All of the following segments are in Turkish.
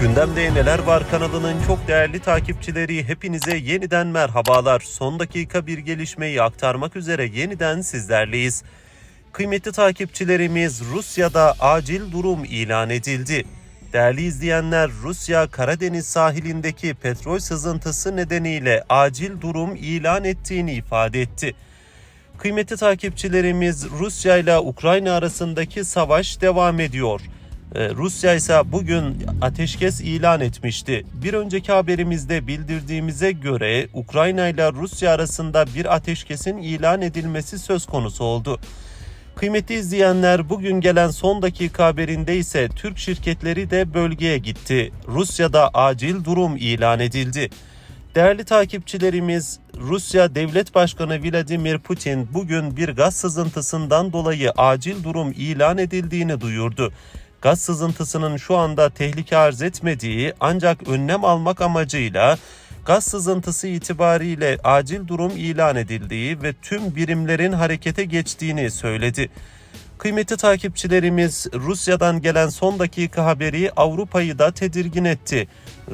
Gündemde Neler Var kanalının çok değerli takipçileri hepinize yeniden merhabalar. Son dakika bir gelişmeyi aktarmak üzere yeniden sizlerleyiz. Kıymetli takipçilerimiz Rusya'da acil durum ilan edildi. Değerli izleyenler Rusya Karadeniz sahilindeki petrol sızıntısı nedeniyle acil durum ilan ettiğini ifade etti. Kıymetli takipçilerimiz Rusya ile Ukrayna arasındaki savaş devam ediyor. Ee, Rusya ise bugün ateşkes ilan etmişti. Bir önceki haberimizde bildirdiğimize göre Ukrayna ile Rusya arasında bir ateşkesin ilan edilmesi söz konusu oldu. Kıymetli izleyenler bugün gelen son dakika haberinde ise Türk şirketleri de bölgeye gitti. Rusya'da acil durum ilan edildi. Değerli takipçilerimiz, Rusya Devlet Başkanı Vladimir Putin bugün bir gaz sızıntısından dolayı acil durum ilan edildiğini duyurdu. Gaz sızıntısının şu anda tehlike arz etmediği ancak önlem almak amacıyla gaz sızıntısı itibariyle acil durum ilan edildiği ve tüm birimlerin harekete geçtiğini söyledi. Kıymetli takipçilerimiz Rusya'dan gelen son dakika haberi Avrupa'yı da tedirgin etti.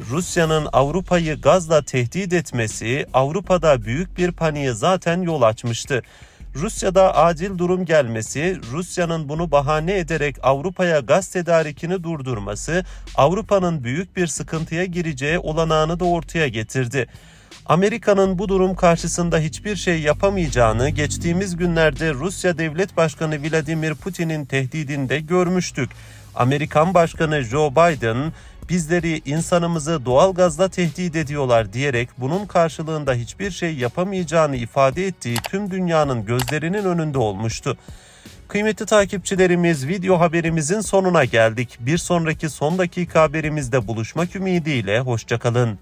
Rusya'nın Avrupa'yı gazla tehdit etmesi Avrupa'da büyük bir paniğe zaten yol açmıştı. Rusya'da acil durum gelmesi, Rusya'nın bunu bahane ederek Avrupa'ya gaz tedarikini durdurması, Avrupa'nın büyük bir sıkıntıya gireceği olanağını da ortaya getirdi. Amerika'nın bu durum karşısında hiçbir şey yapamayacağını geçtiğimiz günlerde Rusya Devlet Başkanı Vladimir Putin'in tehdidinde görmüştük. Amerikan Başkanı Joe Biden bizleri insanımızı doğalgazla tehdit ediyorlar diyerek bunun karşılığında hiçbir şey yapamayacağını ifade ettiği tüm dünyanın gözlerinin önünde olmuştu. Kıymetli takipçilerimiz video haberimizin sonuna geldik. Bir sonraki son dakika haberimizde buluşmak ümidiyle hoşçakalın.